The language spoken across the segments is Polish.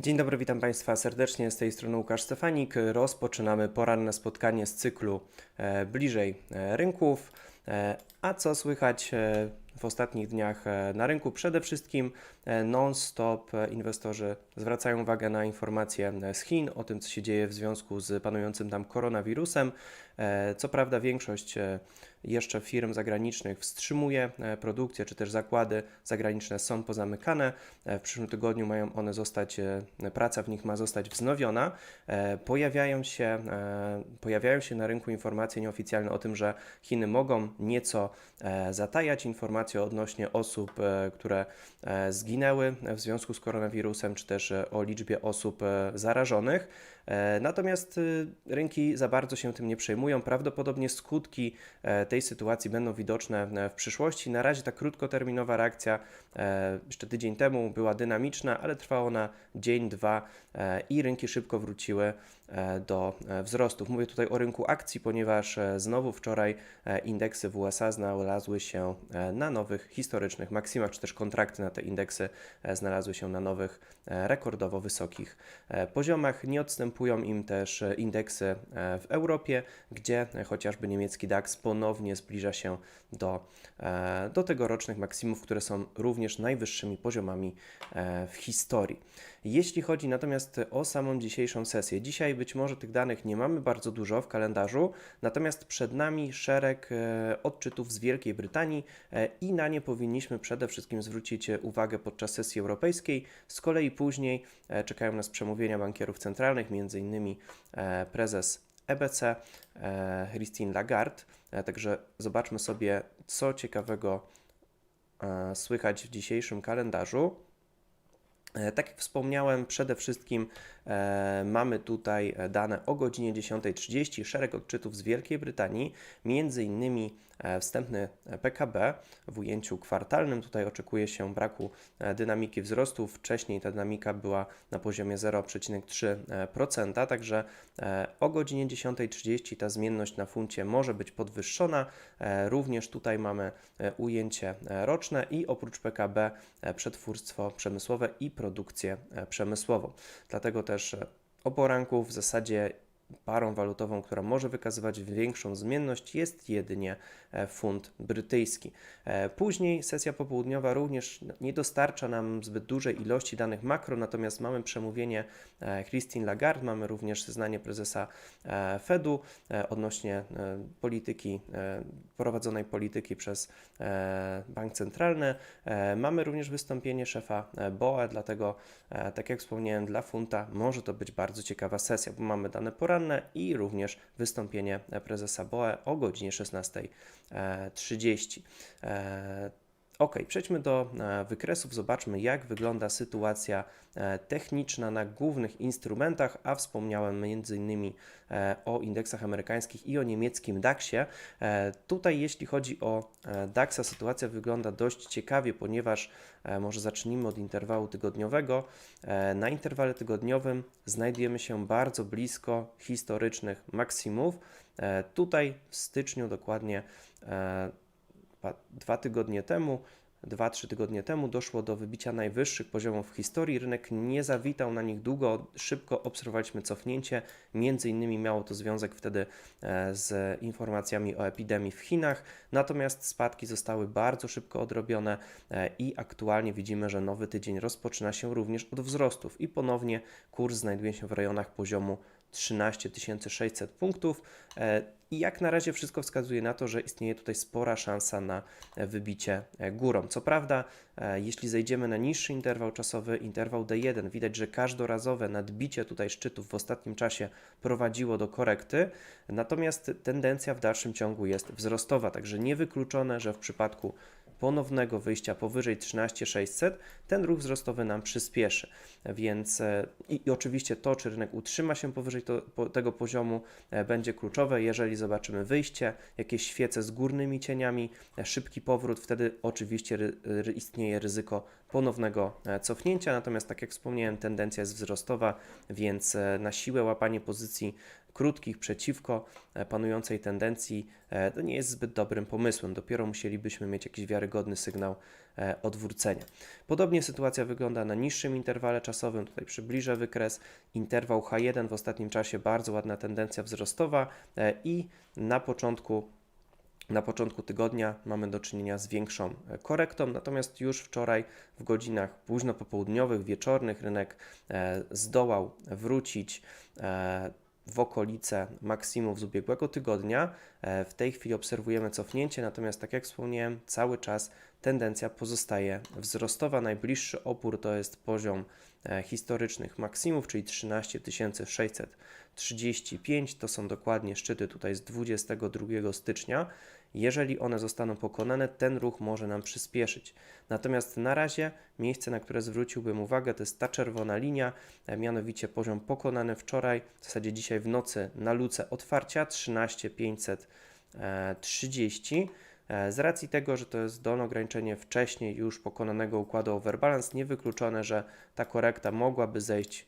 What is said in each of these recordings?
Dzień dobry, witam Państwa serdecznie. Z tej strony Łukasz Stefanik. Rozpoczynamy poranne spotkanie z cyklu e, bliżej e, rynków. E, a co słychać w ostatnich dniach na rynku? Przede wszystkim non-stop inwestorzy zwracają uwagę na informacje z Chin o tym, co się dzieje w związku z panującym tam koronawirusem. Co prawda, większość jeszcze firm zagranicznych wstrzymuje e, produkcję, czy też zakłady zagraniczne są pozamykane. E, W przyszłym tygodniu mają one zostać, e, praca w nich ma zostać wznowiona. Pojawiają się, pojawiają się na rynku informacje nieoficjalne o tym, że Chiny mogą nieco zatajać informacje odnośnie osób, które zginęły w związku z koronawirusem, czy też o liczbie osób zarażonych. E, Natomiast y, rynki za bardzo się tym nie przejmują. Prawdopodobnie skutki e, tej sytuacji będą widoczne w przyszłości. Na razie ta krótkoterminowa reakcja e, jeszcze tydzień temu była dynamiczna, ale trwała ona dzień, dwa i rynki szybko wróciły do e, wzrostów. Mówię tutaj o rynku akcji, ponieważ e, znowu wczoraj e, indeksy w USA znalazły się e, na nowych historycznych maksimach, czy też kontrakty na te indeksy e, znalazły się na nowych e, rekordowo wysokich e, poziomach. Nie odstępują im też e, indeksy e, w Europie, gdzie e, chociażby niemiecki DAX ponownie zbliża się do, e, do tegorocznych maksimów, które są również najwyższymi poziomami e, w historii. Jeśli chodzi natomiast o samą dzisiejszą sesję, dzisiaj być może tych danych nie mamy bardzo dużo w kalendarzu, natomiast przed nami szereg e, odczytów z Wielkiej Brytanii e, i na nie powinniśmy przede wszystkim zwrócić uwagę podczas sesji europejskiej. Z kolei później e, czekają nas przemówienia bankierów centralnych, e, prezes EBC Christine Lagarde. Także zobaczmy sobie, co ciekawego słychać w dzisiejszym kalendarzu. E, Tak jak wspomniałem, przede wszystkim e, mamy tutaj e, dane o godzinie 10.30, szereg odczytów z Wielkiej Brytanii, między innymi e, wstępny PKB w ujęciu kwartalnym. Tutaj oczekuje się braku dynamiki wzrostu. Wcześniej ta dynamika była na poziomie 0,3%, także o godzinie 10.30 ta zmienność na funcie może być podwyższona. Również tutaj mamy ujęcie roczne i oprócz PKB przetwórstwo przemysłowe i produkcję e, przemysłową. Dlatego też e, o poranku w zasadzie parą walutową, która może wykazywać większą zmienność, jest jedynie e, funt brytyjski. E, Później sesja popołudniowa również nie dostarcza nam zbyt dużej ilości danych makro, natomiast mamy przemówienie e, Christine Lagarde, mamy również zeznanie prezesa Fedu odnośnie polityki, prowadzonej polityki przez bank centralny. Mamy również wystąpienie szefa BOE, dlatego, tak jak wspomniałem, dla funta może to być bardzo ciekawa sesja, bo mamy dane poranne i również wystąpienie prezesa BOE o godzinie 16.30. Ok, przejdźmy do e, wykresów, zobaczmy jak wygląda sytuacja e, techniczna na głównych instrumentach, a wspomniałem m.in. e, o indeksach amerykańskich i o niemieckim DAX-ie. Tutaj jeśli chodzi o DAX-a sytuacja wygląda dość ciekawie, ponieważ może zacznijmy od interwału tygodniowego. Na interwale tygodniowym znajdujemy się bardzo blisko historycznych maksimów. Tutaj w styczniu dokładnie dwa- tygodnie temu, dwa, trzy tygodnie temu doszło do wybicia najwyższych poziomów w historii. Rynek nie zawitał na nich długo, szybko obserwowaliśmy cofnięcie. Między innymi miało to związek wtedy e, z informacjami o epidemii w Chinach, natomiast spadki zostały bardzo szybko odrobione e, i aktualnie widzimy, że nowy tydzień rozpoczyna się również od wzrostów i ponownie kurs znajduje się w rejonach poziomu 13 600 punktów. E, I jak na razie wszystko wskazuje na to, że istnieje tutaj spora szansa na e, wybicie e, górą. Co prawda, jeśli zejdziemy na niższy interwał czasowy, interwał D1, widać, że każdorazowe nadbicie tutaj szczytów w ostatnim czasie prowadziło do korekty, natomiast tendencja w dalszym ciągu jest wzrostowa, także niewykluczone, że w przypadku ponownego wyjścia powyżej 13600 ten ruch wzrostowy nam przyspieszy. Więc e, i, i oczywiście to, czy rynek utrzyma się powyżej to, po, tego poziomu, e, będzie kluczowe. Jeżeli zobaczymy wyjście, jakieś świece z górnymi cieniami, e, szybki powrót, wtedy oczywiście ry, ry, istnieje ryzyko ponownego cofnięcia, natomiast tak jak wspomniałem, tendencja jest wzrostowa, więc na siłę łapanie pozycji krótkich przeciwko e, panującej tendencji e, to nie jest zbyt dobrym pomysłem. Dopiero musielibyśmy mieć jakiś wiarygodny sygnał e, odwrócenia. Podobnie sytuacja wygląda na niższym interwale czasowym. Tutaj przybliżę wykres. Interwał H1 w ostatnim czasie bardzo ładna tendencja wzrostowa i na początku na początku tygodnia mamy do czynienia z większą korektą, natomiast już wczoraj w godzinach późno popołudniowych, wieczornych rynek zdołał wrócić w okolice maksimów z ubiegłego tygodnia. E, W tej chwili obserwujemy cofnięcie, natomiast tak jak wspomniałem, cały czas tendencja pozostaje wzrostowa. Najbliższy opór to jest poziom e, historycznych maksimów, czyli 13 635. To są dokładnie szczyty tutaj z 22 stycznia. Jeżeli one zostaną pokonane, ten ruch może nam przyspieszyć. Natomiast na razie miejsce, na które zwróciłbym uwagę, to jest ta czerwona linia, e, mianowicie poziom pokonany wczoraj, w zasadzie dzisiaj w nocy na luce otwarcia 13 530. E, Z racji tego, że to jest dolne ograniczenie wcześniej już pokonanego układu overbalance, niewykluczone, że ta korekta mogłaby zejść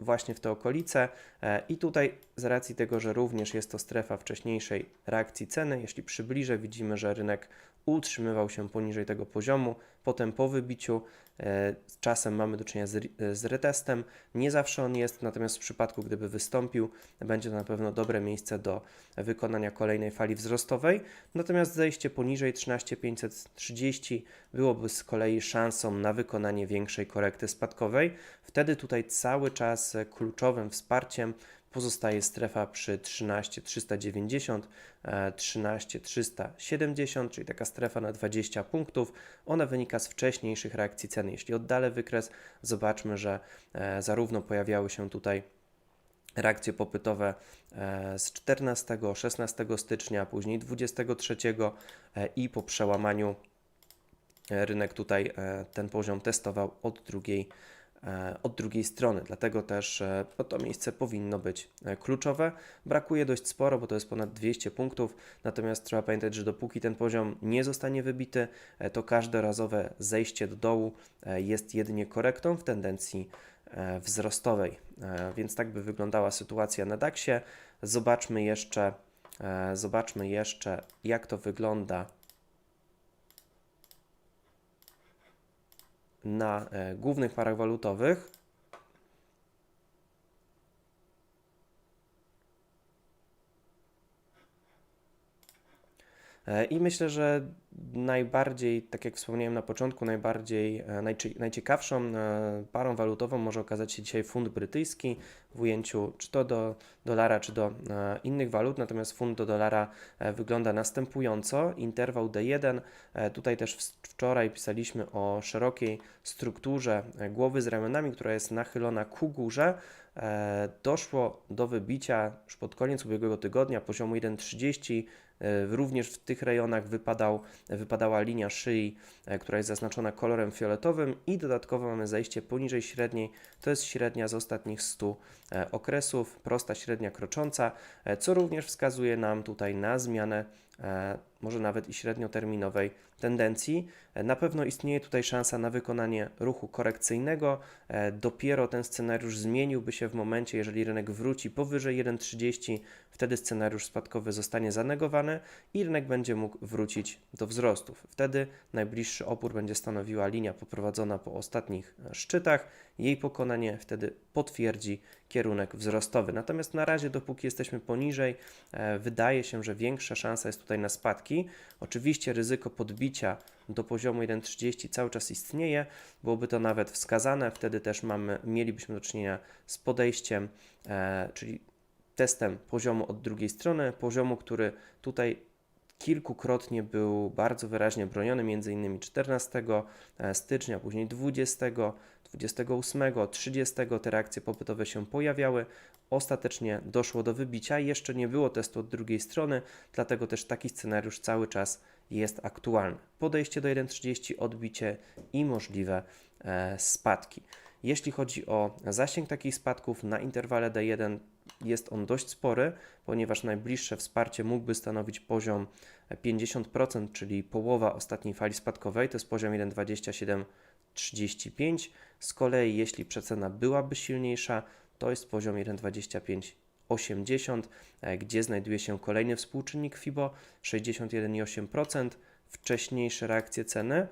właśnie w te okolice. E, I tutaj z racji tego, że również jest to strefa wcześniejszej reakcji ceny, jeśli przybliżę, widzimy, że rynek utrzymywał się poniżej tego poziomu. Potem po wybiciu e, czasem mamy do czynienia z, z retestem. Nie zawsze on jest, natomiast w przypadku, gdyby wystąpił, będzie to na pewno dobre miejsce do wykonania kolejnej fali wzrostowej. Natomiast zejście poniżej 13530 byłoby z kolei szansą na wykonanie większej korekty spadkowej. Wtedy tutaj cały czas kluczowym wsparciem pozostaje strefa przy 13390, e, 13370, czyli taka strefa na 20 punktów. Ona wynika z wcześniejszych reakcji ceny. Jeśli oddalę wykres, zobaczmy, że e, zarówno pojawiały się tutaj reakcje popytowe e, z 14-16 stycznia, później 23 e, i po przełamaniu e, rynek tutaj e, ten poziom testował od drugiej, e, od drugiej strony. Dlatego też e, to miejsce powinno być e, kluczowe. Brakuje dość sporo, bo to jest ponad 200 punktów. Natomiast trzeba pamiętać, że dopóki ten poziom nie zostanie wybity, e, to każde razowe zejście do dołu e, jest jedynie korektą w tendencji e, wzrostowej. E, Więc tak by wyglądała sytuacja na DAX-ie. Zobaczmy jeszcze, e, zobaczmy jeszcze, jak to wygląda na e, głównych parach walutowych. I myślę, że najbardziej, tak jak wspomniałem na początku, najbardziej, e, najcie, najciekawszą e, parą walutową może okazać się dzisiaj funt brytyjski w ujęciu czy to do dolara, czy do e, innych walut. Natomiast funt do dolara e, wygląda następująco. Interwał D1. E, tutaj też wczoraj pisaliśmy o szerokiej strukturze e, głowy z ramionami, która jest nachylona ku górze. E, Doszło do wybicia już pod koniec ubiegłego tygodnia poziomu 1,30. E, Również w tych rejonach wypadał, wypadała linia szyi, e, która jest zaznaczona kolorem fioletowym i dodatkowo mamy zejście poniżej średniej, to jest średnia z ostatnich 100 e, okresów, prosta średnia krocząca, co również wskazuje nam tutaj na zmianę, może nawet i średnioterminowej tendencji. E, Na pewno istnieje tutaj szansa na wykonanie ruchu korekcyjnego. E, Dopiero ten scenariusz zmieniłby się w momencie, jeżeli rynek wróci powyżej 1,30, wtedy scenariusz spadkowy zostanie zanegowany i rynek będzie mógł wrócić do wzrostów. Wtedy najbliższy opór będzie stanowiła linia poprowadzona po ostatnich e, szczytach. Jej pokonanie wtedy potwierdzi kierunek wzrostowy. Natomiast na razie, dopóki jesteśmy poniżej, e, wydaje się, że większa szansa jest tutaj na spadki. Oczywiście ryzyko podbicia do poziomu 1,30 cały czas istnieje, byłoby to nawet wskazane, wtedy też mamy, mielibyśmy do czynienia z podejściem, e, czyli testem poziomu od drugiej strony, poziomu, który tutaj kilkukrotnie był bardzo wyraźnie broniony, między innymi 14 e, stycznia, później 20, 28, 30 te reakcje popytowe się pojawiały. Ostatecznie doszło do wybicia, jeszcze nie było testu od drugiej strony, dlatego też taki scenariusz cały czas jest aktualny. Podejście do 1.30, odbicie i możliwe e, spadki. Jeśli chodzi o zasięg takich spadków na interwale D1, jest on dość spory, ponieważ najbliższe wsparcie mógłby stanowić poziom 50%, czyli połowa ostatniej fali spadkowej, to jest poziom 1,27 1,35. Z kolei jeśli przecena byłaby silniejsza, to jest poziom 1,2580, e, gdzie znajduje się kolejny współczynnik FIBO 61,8%, wcześniejsze reakcje ceny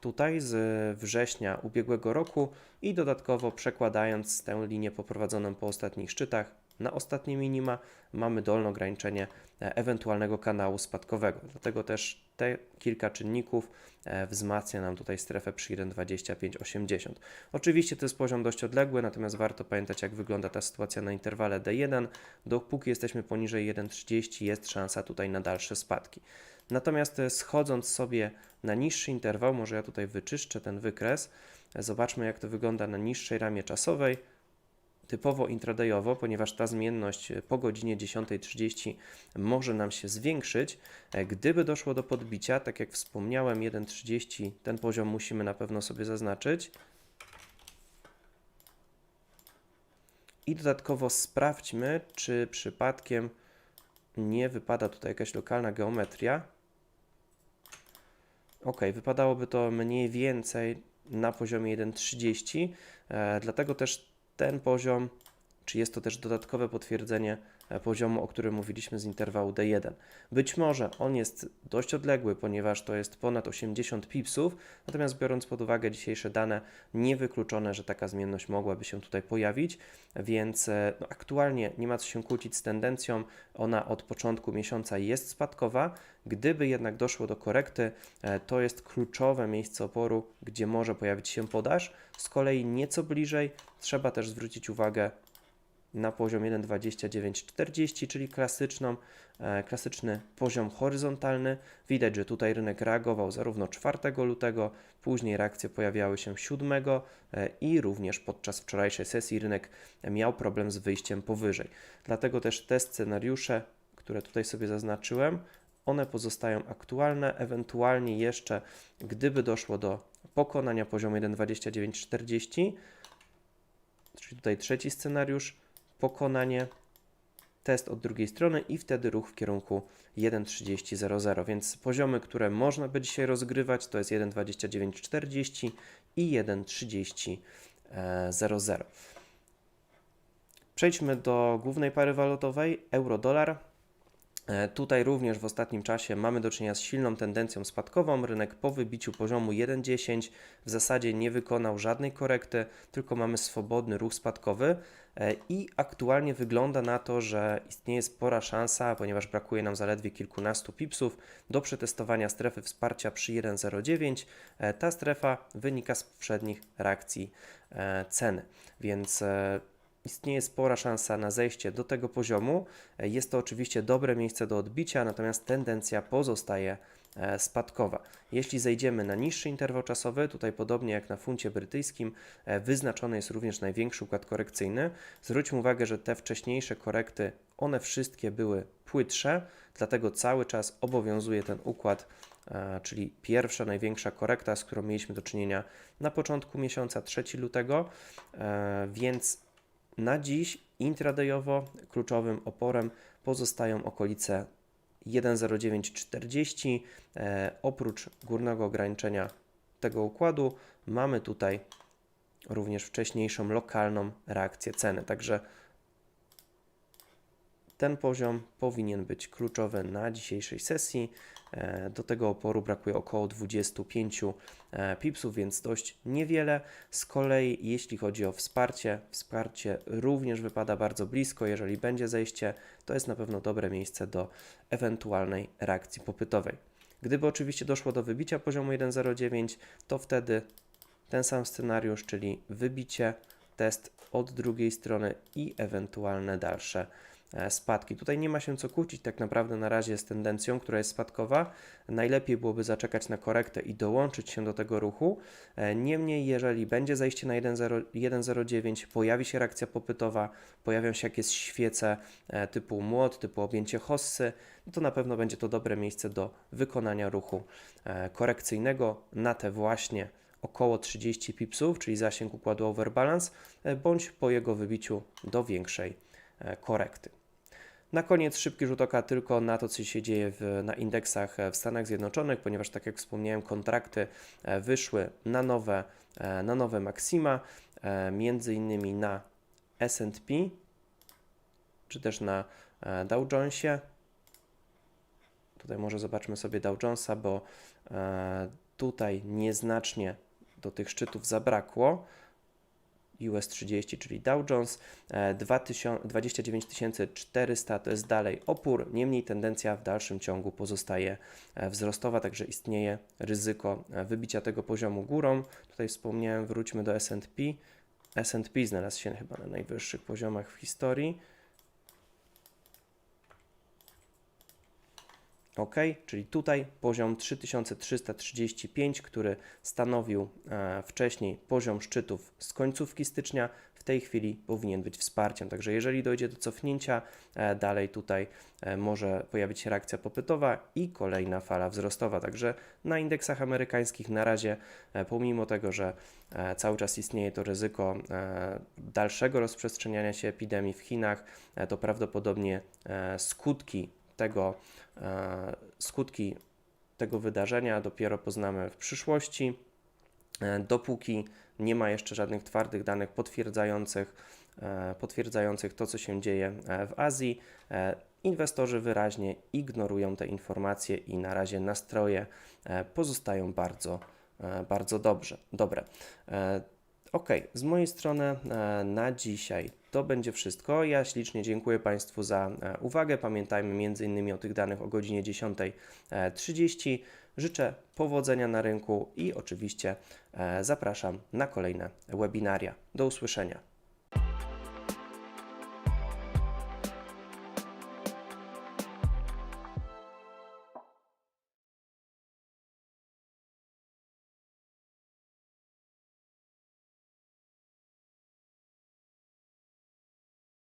tutaj z września ubiegłego roku i dodatkowo przekładając tę linię poprowadzoną po ostatnich szczytach na ostatnie minima, mamy dolne ograniczenie e, ewentualnego kanału spadkowego. Dlatego też te kilka czynników e, wzmacnia nam tutaj strefę przy 1,2580. Oczywiście to jest poziom dość odległy, natomiast warto pamiętać, jak wygląda ta sytuacja na interwale D1. Dopóki jesteśmy poniżej 1,30, jest szansa tutaj na dalsze spadki. Natomiast e, schodząc sobie na niższy interwał, może ja tutaj wyczyszczę ten wykres, e, zobaczmy jak to wygląda na niższej ramie czasowej, typowo intradayowo, ponieważ ta zmienność po godzinie 10.30 może nam się zwiększyć. E, Gdyby doszło do podbicia, tak jak wspomniałem, 1.30, ten poziom musimy na pewno sobie zaznaczyć. I dodatkowo sprawdźmy, czy przypadkiem nie wypada tutaj jakaś lokalna geometria. Ok, wypadałoby to mniej więcej na poziomie 1,30, e, dlatego też ten poziom, czy jest to też dodatkowe potwierdzenie e, poziomu, o którym mówiliśmy z interwału D1. Być może on jest dość odległy, ponieważ to jest ponad 80 pipsów, natomiast biorąc pod uwagę dzisiejsze dane, niewykluczone, że taka zmienność mogłaby się tutaj pojawić, więc e, no, aktualnie nie ma co się kłócić z tendencją, ona od początku miesiąca jest spadkowa, gdyby jednak doszło do korekty, e, to jest kluczowe miejsce oporu, gdzie może pojawić się podaż, z kolei nieco bliżej trzeba też zwrócić uwagę na poziom 1,2940, czyli klasyczną, e, klasyczny poziom horyzontalny. Widać, że tutaj rynek reagował zarówno 4 lutego, później reakcje pojawiały się 7 e, i również podczas wczorajszej sesji rynek miał problem z wyjściem powyżej. Dlatego też te scenariusze, które tutaj sobie zaznaczyłem, one pozostają aktualne, ewentualnie jeszcze gdyby doszło do pokonania poziomu 1,2940, czyli tutaj trzeci scenariusz, pokonanie, test od drugiej strony i wtedy ruch w kierunku 1.30.00, więc poziomy, które można by dzisiaj rozgrywać to jest 1.29.40 i 1.30.00. Przejdźmy do głównej pary walutowej, euro-dolar. E, Tutaj również w ostatnim czasie mamy do czynienia z silną tendencją spadkową. Rynek po wybiciu poziomu 1,10 w zasadzie nie wykonał żadnej korekty, tylko mamy swobodny ruch spadkowy i aktualnie wygląda na to, że istnieje spora szansa, ponieważ brakuje nam zaledwie kilkunastu pipsów do przetestowania strefy wsparcia przy 1,09. E, Ta strefa wynika z poprzednich reakcji e, ceny, więc e, istnieje spora szansa na zejście do tego poziomu. E, Jest to oczywiście dobre miejsce do odbicia, natomiast tendencja pozostaje e, spadkowa. Jeśli zejdziemy na niższy interwał czasowy, tutaj podobnie jak na funcie brytyjskim, e, wyznaczony jest również największy układ korekcyjny. Zwróćmy uwagę, że te wcześniejsze korekty, one wszystkie były płytsze, dlatego cały czas obowiązuje ten układ, e, czyli pierwsza największa korekta, z którą mieliśmy do czynienia na początku miesiąca, 3 lutego, e, więc na dziś intradayowo kluczowym oporem pozostają okolice 1,0940. E, oprócz górnego ograniczenia tego układu mamy tutaj również wcześniejszą lokalną reakcję ceny. Także ten poziom powinien być kluczowy na dzisiejszej sesji. E, Do tego oporu brakuje około 25 e, pipsów, więc dość niewiele. Z kolei, jeśli chodzi o wsparcie, wsparcie również wypada bardzo blisko. Jeżeli będzie zejście, to jest na pewno dobre miejsce do ewentualnej reakcji popytowej. Gdyby oczywiście doszło do wybicia poziomu 1,09, to wtedy ten sam scenariusz, czyli wybicie, test od drugiej strony i ewentualne dalsze spadki. Tutaj nie ma się co kłócić tak naprawdę na razie z tendencją, która jest spadkowa. Najlepiej byłoby zaczekać na korektę i dołączyć się do tego ruchu. E, Niemniej, jeżeli będzie zejście na 1,0 1,09, pojawi się reakcja popytowa, pojawią się jakieś świece e, typu młot, typu objęcie hossy, no to na pewno będzie to dobre miejsce do wykonania ruchu e, korekcyjnego na te właśnie około 30 pipsów, czyli zasięg układu overbalance, e, bądź po jego wybiciu do większej e, korekty. Na koniec szybki rzut oka tylko na to, co się dzieje w, na indeksach e, w Stanach Zjednoczonych, ponieważ tak jak wspomniałem, kontrakty e, wyszły na nowe e, na nowe maksima, między innymi na S&P, czy też na Dow Jonesie. Tutaj może zobaczmy sobie Dow Jonesa, bo tutaj nieznacznie do tych szczytów zabrakło. US 30, czyli Dow Jones, e, 2000 29 400 to jest dalej opór, niemniej tendencja w dalszym ciągu pozostaje e, wzrostowa, także istnieje ryzyko e, wybicia tego poziomu górą. Tutaj wspomniałem, wróćmy do S&P. S&P znalazł się chyba na najwyższych poziomach w historii. OK, czyli tutaj poziom 3335, który stanowił e, wcześniej poziom szczytów z końcówki stycznia, w tej chwili powinien być wsparciem. Także jeżeli dojdzie do cofnięcia, e, dalej tutaj e, może pojawić się reakcja popytowa i kolejna fala wzrostowa. Także na indeksach amerykańskich na razie, pomimo tego, że cały czas istnieje to ryzyko dalszego rozprzestrzeniania się epidemii w Chinach, to prawdopodobnie skutki tego, e, skutki tego wydarzenia dopiero poznamy w przyszłości, e, dopóki nie ma jeszcze żadnych twardych danych potwierdzających, e, potwierdzających to, co się dzieje w Azji. Inwestorzy wyraźnie ignorują te informacje i na razie nastroje pozostają bardzo, bardzo dobrze, dobre. Ok, z mojej strony na dzisiaj to będzie wszystko. Ja ślicznie dziękuję Państwu za e, uwagę. Pamiętajmy m.in. o tych danych o godzinie 10.30. Życzę powodzenia na rynku i oczywiście e, zapraszam na kolejne webinaria. Do usłyszenia.